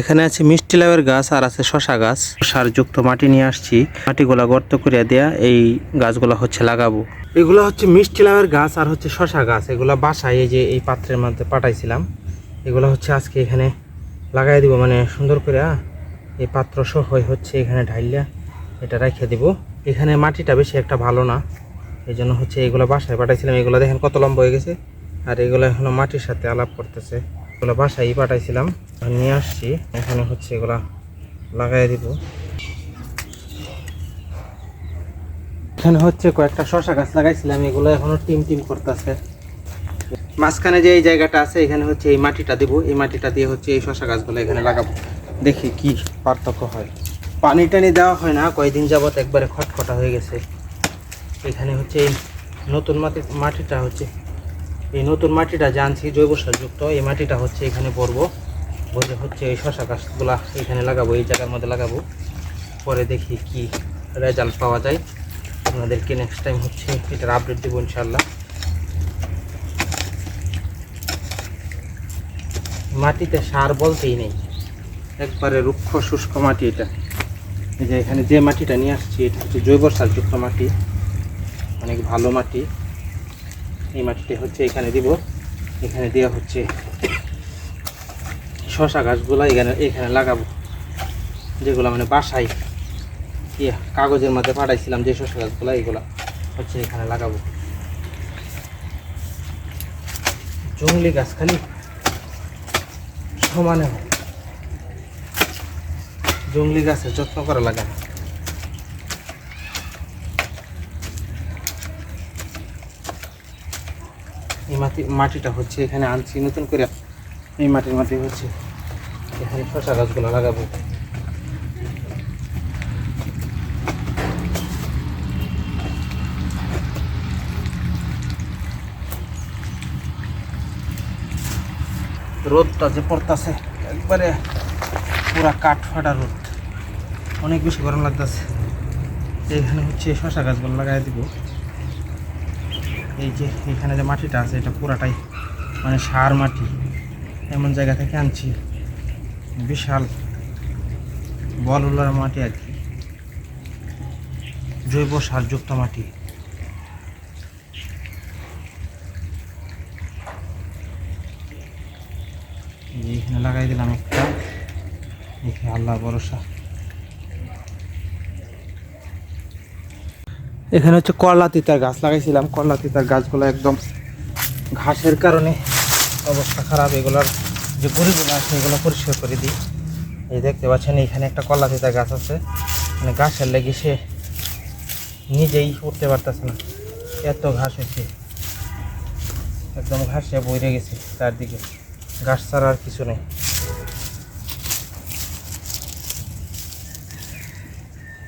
এখানে আছে মিষ্টি লাউয়ের গাছ আর আছে শশা গাছ। সারযুক্ত মাটি নিয়ে আসছি। মাটিগুলা গর্ত করে দেয়া এই গাছগুলো হচ্ছে লাগাবো। এগুলো হচ্ছে মিষ্টি লাউয়ের গাছ আর হচ্ছে শশা গাছ। এগুলা বাসায় এই যে এই পাত্রের মধ্যে পাঠাইছিলাম। এগুলো হচ্ছে আজকে এখানে লাগাই দিব। মানে সুন্দর করে এই পাত্র সহ হচ্ছে এখানে ঢাইলিয়া এটা রেখে দিব। এখানে মাটিটা বেশি একটা ভালো না। এই জন্য হচ্ছে এগুলো বাসায় পাঠাইছিলাম। এগুলো দেখেন কত লম্বা হয়ে গেছে। আর এগুলো এখনও মাটির সাথে আলাপ করতেছে। এগুলো বাসায় পাঠাইছিলাম, আর নিয়ে আসছি। এখানে হচ্ছে এগুলা লাগাই দিব। এখানে হচ্ছে কয়েকটা শশা গাছ লাগাইছিলাম, এগুলো এখনও টিম টিম করতেছে। মাঝখানে যে এই জায়গাটা আছে, এখানে হচ্ছে এই মাটিটা দিব। এই মাটিটা দিয়ে হচ্ছে এই শশা গাছগুলো এখানে লাগাবো। দেখি কি পার্থক্য হয়। পানি টানি দেওয়া হয় না কয়েকদিন যাবত একবারে খটখটা হয়ে গেছে। এখানে হচ্ছে এই নতুন মাটি মাটিটা হচ্ছে এই নতুন মাটিটা জানছি জৈব সারযুক্ত এই মাটিটা হচ্ছে এখানে পরবো। বলে হচ্ছে এই শশা গাছগুলা এখানে লাগাবো, এই জায়গার মধ্যে লাগাবো। পরে দেখি কি রেজাল্ট পাওয়া যায়। আপনাদেরকে নেক্সট টাইম হচ্ছে এটার আপডেট দেবো ইনশাল্লাহ মাটিতে সার বলতেই নেই। একবারে রুক্ষ শুষ্ক মাটি এটা। এই যে এখানে যে মাটিটা নিয়ে আসছি, এটা হচ্ছে জৈব সারযুক্ত মাটি। অনেক ভালো মাটি। এই মাটিটা হচ্ছে এখানে দিব। এখানে দেওয়া হচ্ছে শশা গাছগুলো এখানে এখানে লাগাবো। যেগুলো মানে বাসায় ইয়ে কাগজের মধ্যে পাঠাইছিলাম যে শশা গাছগুলো, এগুলো হচ্ছে এখানে লাগাবো। জঙ্গলি গাছ খালি সমানে। জঙ্গলি গাছের যত্ন করা লাগে না। এই মাটি, মাটিটা হচ্ছে এখানে আনছি, নতুন করে এই মাটির মাটি হচ্ছে। এখানে শশা গাছগুলো লাগাবো। রোদটা যে পড়তাছে, একবারে পুরা কাঠ ফাটা রোদ। অনেক বেশি গরম লাগতেছে। এইখানে হচ্ছে শশা গাছগুলো লাগাই দিব। এই যে এখানে যে মাটিটা আছে, এটা পুরাটাই মানে সার মাটি। এমন জায়গা থেকে আনছি। বিশাল বলুলার মাটি আর কি। জৈব সারযুক্ত মাটি। এখানে লাগাই দিলাম একটা। আল্লাহ ভরসা। এখানে হচ্ছে করলা তিতার গাছ লাগাইছিলাম। করলা তিতার গাছগুলো একদম ঘাসের কারণে অবস্থা খারাপ। এগুলোর যে গুড়িগুলো আছে, এগুলো পরিষ্কার করে দিই। এই দেখতে পাচ্ছেন, এখানে একটা করলা তিতার গাছ আছে। মানে গাছের লেগে সে নিজেই উঠতে পারতেছে না। এত ঘাস হয়েছে। একদম ঘাসে বইরে গেছে চারদিকে। ঘাস ছাড়া আর কিছু নেই।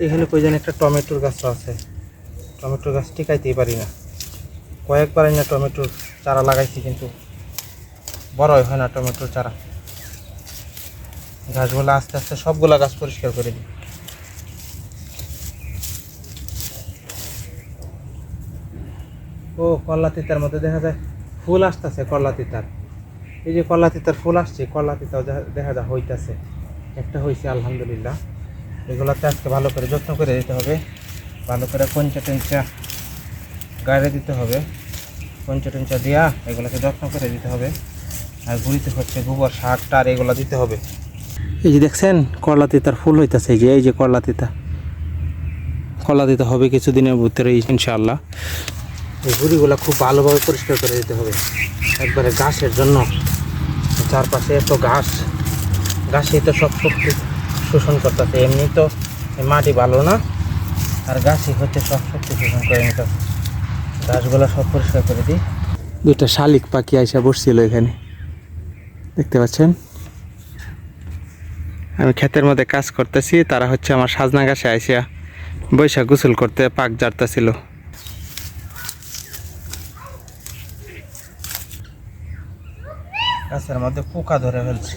এখানে কই একটা টমেটোর গাছ আছে। টমেটোর গাছ টিকাইতেই পারি না। কয়েকবার না টমেটোর চারা লাগাইছি কিন্তু বড়ই হয় না টমেটোর চারা। গাছগুলো আস্তে আস্তে সবগুলা গাছ পরিষ্কার করে দিই। ও কল্লা তিতার মধ্যে দেখা যায় ফুল আসতেছে কল্লা তিতার। এই যে কল্লা তিতার ফুল আসছে কল্লা তিতাও দেখা- দেখা যায় হইতাছে। একটা হয়েছে আলহামদুলিল্লাহ। এগুলোতে আজকে ভালো করে যত্ন করে দিতে হবে। ভালো করে কঞ্চা টঞ্চা গাড়ি দিতে হবে। কঞ্চা টঞ্চা দিয়া এগুলোকে যত্ন করে দিতে হবে। আর গুড়িতে হচ্ছে গোবর সার টার এগুলো দিতে হবে। এই যে দেখছেন করলা তিতার ফুল হইতাছে এই যে এই যে করলা তিতা। করলা তিতা হবে কিছুদিনের ভিতরে ইনশাআল্লাহ। এই গুড়িগুলো খুব ভালোভাবে পরিষ্কার করে দিতে হবে। একবারে ঘাসের জন্য। চারপাশে এত ঘাস। ঘাসেই তো সব শক্তি শোষণ করতেছে। এমনি তো মাটি ভালো না। আর গাছই হচ্ছে সব শক্তি শোষণ করে নিতে গাছগুলো সব পরিষ্কার করে দিই। দুইটা শালিক পাখি আইসা বসছিল এখানে। দেখতে পাচ্ছেন? আমি ক্ষেতের মধ্যে কাজ করতেছি তারা হচ্ছে আমার সাজনা গাছে আইসা বৈশাখ গোসল করতে পাক জারতেছিল। গাছের মধ্যে পোকা ধরে ফেলছে।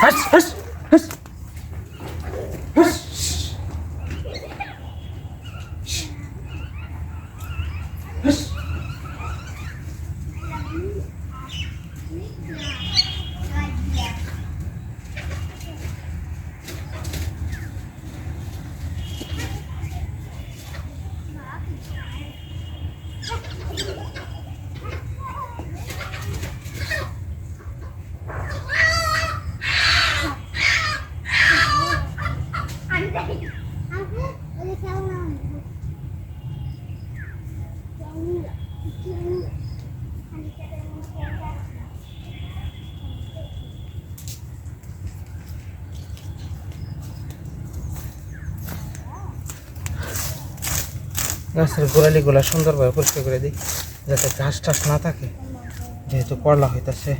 Hush, hush, hush. গাছের গোড়ালিগুলা সুন্দরভাবে পরিষ্কার করে দিই, যাতে ঘাস টাস না থাকে। যেহেতু করলা হইতেছে।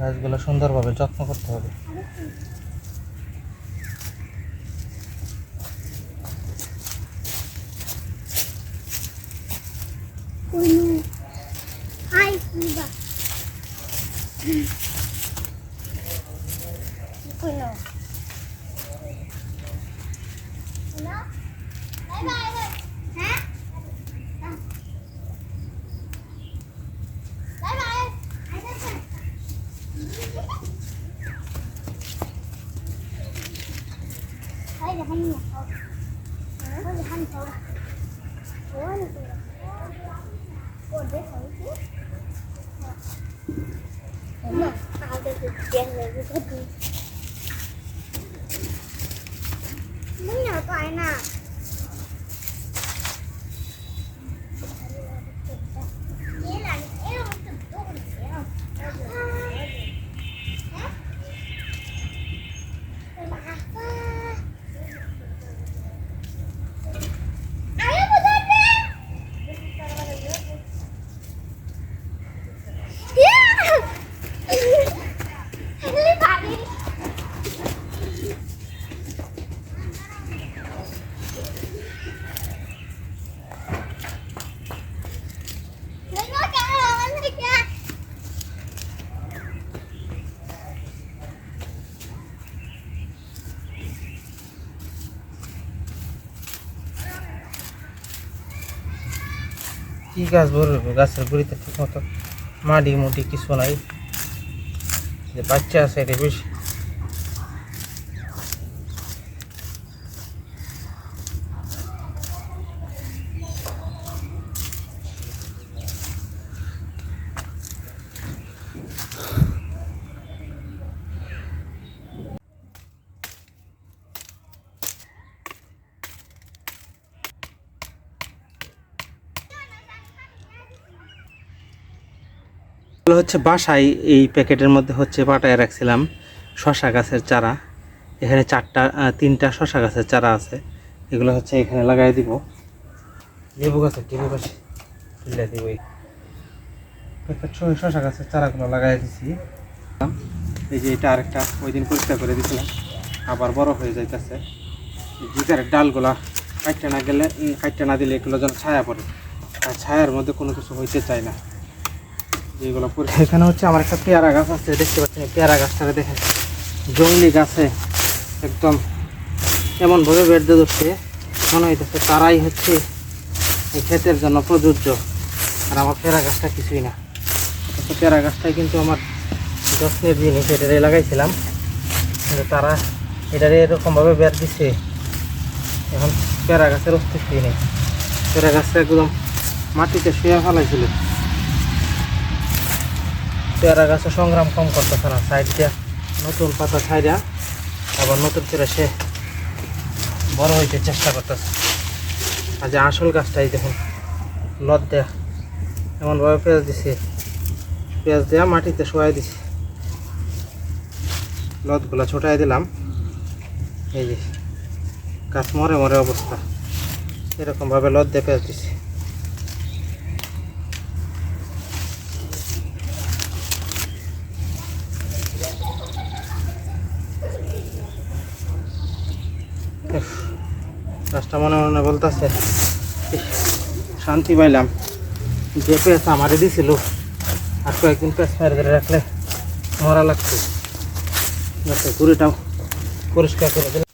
গাছগুলো সুন্দরভাবে যত্ন করতে হবে। ให้หนู কি গাছ বলব গাছের গুড়িতে ঠিক মতো মাটি মুটি কিছু নাই। যে বাচ্চা আছে এটা বেশি। হচ্ছে বাসায়, এই প্যাকেটের মধ্যে হচ্ছে পাটায় রাখছিলাম শশা গাছের চারা। এখানে চারটা তিনটা শশা গাছের চারা আছে। এগুলো হচ্ছে এখানে লাগাই দিব। লেবু গাছের, লেবু গাছে তুলে দিব শশা গাছের চারাগুলো লাগাই দিছি। এই যে এটা আরেকটা ওই দিন পরিষ্কার করে দিয়েছিলাম আবার বড় হয়ে যাইতেছে। জিগারের ডালগুলা কাটতে না গেলে কাটতে না দিলে এগুলো যেন ছায়া পড়ে। আর ছায়ার মধ্যে কোনো কিছু হইতে চায় না। যেগুলো এখানে হচ্ছে আমার একটা পেয়ারা গাছ আছে, দেখতে পাচ্ছেন পেয়ারা গাছটাকে দেখেন। জঙ্গলি গাছে একদম এমনভাবে বেড়ে ধরছে, মনে হইতেছে তারাই হচ্ছে এই ক্ষেতের জন্য প্রযোজ্য। আর আমার পেয়ারা গাছটা কিছুই না। পেয়ারা গাছটাই কিন্তু আমার যত্নের জিনিস, এটারে লাগাইছিলাম। কিন্তু তারা এটারে এরকমভাবে বের দিচ্ছে এখন পেয়ারা গাছের অস্তিত্বই নেই। পেয়ারা গাছটা একদম মাটিতে শুয়ে ফেলাইছিল। পেয়ারা গাছে সংগ্রাম কম করতেছে না, সাইড দিয়া নতুন পাতা ছাইরা আবার নতুন করে সে বড় হইতে চেষ্টা করতেছে। আর যে আসল গাছটাই দেখুন, লদ দেয়া। এমনভাবে পেঁয়াজ দিছে, পেঁয়াজ দেওয়া মাটিতে শোয়াই দিছে। লতগুলো ছোটাই দিলাম। এই যে গাছ মরে মরে অবস্থা। এরকমভাবে লদ দিয়ে পেঁয়াজ দিছে। গাছটা মনে মনে বলতেছে শান্তি পাইলাম। যে পেঁচ আমারে দিছিল, আর কয়েকদিন পেঁচ মেরে ধরে রাখলে মরা লাগছে ঘুরেটাও পরিষ্কার করে দিলাম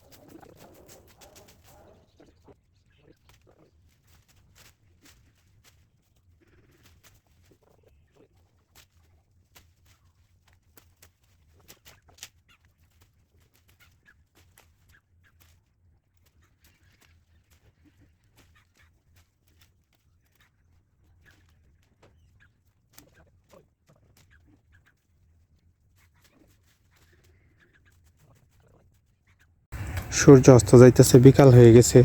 সূর্য অস্ত যাইতেছে বিকাল হয়ে গেছে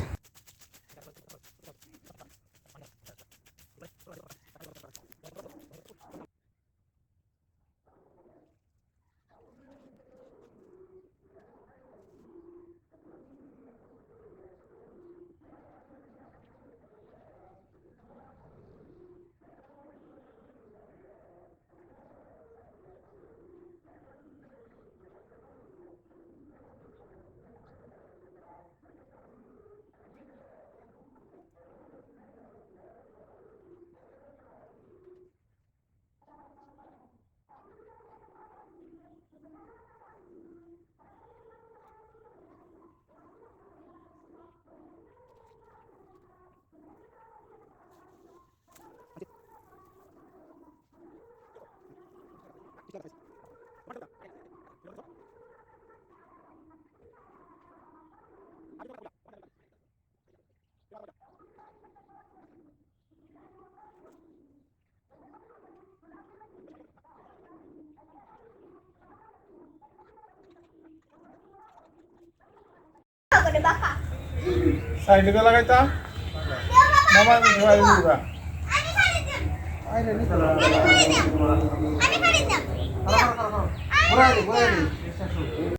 করে বাবা সাইডে তো লাগাইতা মামা সবাই নিবা আমি খালি দেব আইরে নি 快点快点这